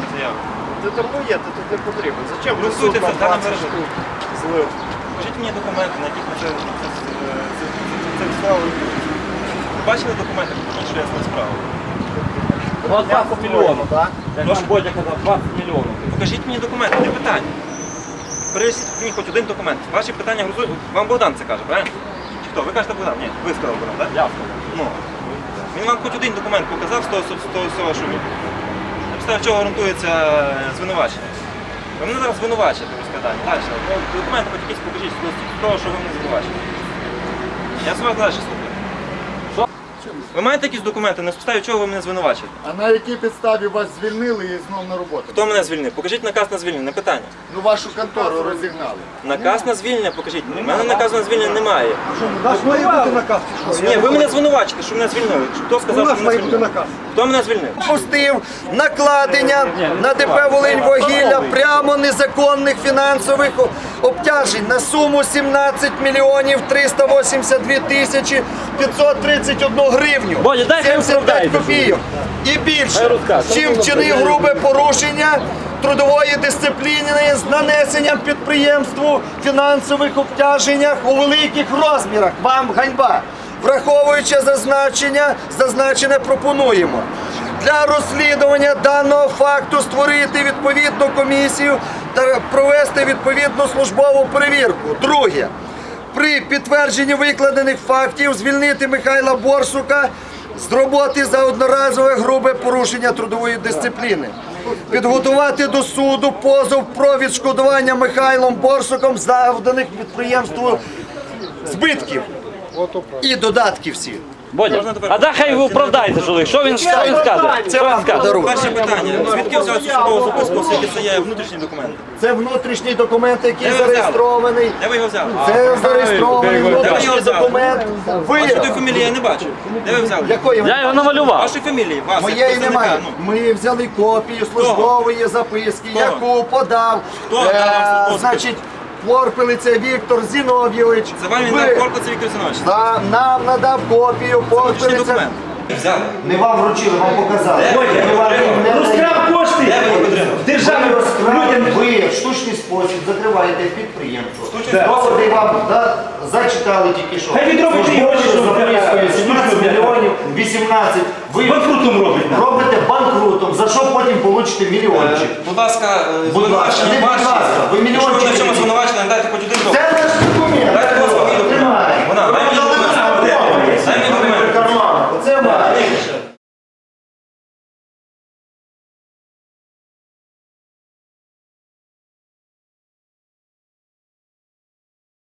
написання заяви. Ти турбує, ти тут не потрібен. Зачем ви Голосуйте суд нам за 20 виразом. штук злив? Покажіть мені документи, на яких ви це, це, це, це, це вставили. Ви Бачили документи, що я з ним справу? У вас 20 мільйонів. так? Як нам Бодя казав, 20 мільйонів. Покажіть мені документи, не питання. Привезіть мені хоч один документ. Ваші питання грузують. Вам Богдан це каже, правильно? Чи хто? Ви кажете Богдан? Ні, ви сказали Богдан, так? Я сказав. Ну. Він вам хоч один документ показав з того, з того всього, що він. Підставі чого ґрунтується е, звинувачення. Ви мене зараз звинувачуєте у розкладанні. Далі. Ну, документи хоч якісь покажіть того, що ви мене звинувачуєте. Я з вас далі слухаю. Що? Ви маєте якісь документи, на підставі чого ви мене звинувачуєте? А на якій підставі вас звільнили і знов на роботу? Хто мене звільнив? Покажіть наказ на звільнення, не питання. Ну вашу контору розігнали. Наказ на звільнення покажіть. У мене наказу на звільнення немає. У нас має бути наказ, чи що? Ні, ви мене звинувачите, що мене звільнили. Хто сказав, що мене звільнили? Хто мене звільнив? Пустив накладення на ДП Волиньвугілля незаконних фінансових обтяжень на суму 17 мільйонів 382 тисячі 531 гривню. Бодя, дай хай 75 копійок. І більше, чим вчинив грубе порушення трудової дисципліни з нанесенням підприємству фінансових обтяженнях у великих розмірах. Вам ганьба. Враховуючи зазначення, зазначене пропонуємо. Для розслідування даного факту створити відповідну комісію та провести відповідну службову перевірку. Друге. При підтвердженні викладених фактів звільнити Михайла Борсука з роботи за одноразове грубе порушення трудової дисципліни. Підготувати до суду позов про відшкодування Михайлом Борсуком завданих підприємству збитків і додатків всі. Бодя, а дай хай оправдається чоловік. Що він, що він скаже? Що він скаже? Перше питання. Звідки взяв цю судову записку, оскільки це є внутрішні документи? Це внутрішній документ, який Де ви взяли? зареєстрований. Де ви його взяли? Це зареєстрований внутрішній взяли? документ. Вашої Ви фамілії я не бачу. Де ви взяли? якої Я його намалював. Вашої фамілії, вас, як Моєї представника, немає. ну. Ми взяли копію службової записки, Хто? яку подав. Хто дав вам службову значить, Порпелиця Віктор Зіновійович. Це вам він Ви- дав корпус Віктор Зінович. Да, нам надав копію документ. Взяли. Не вам вручили, вам показали. Ми вам не Розкрав кошти! Де ви його отримали? Державний Ви розкрали, людям. ви в штучний спосіб закриваєте підприємство. Штучний Доводи вам да, зачитали тільки що. Хай Службовою гроші, що запискою 17 мільйонів 18. Ви Банкрутом робить робите банкрутом, за що потім получите мільйончик. Е, Будь ласка, е, Будь ласка, звинувачення не будь ваші. ласка, ви Якщо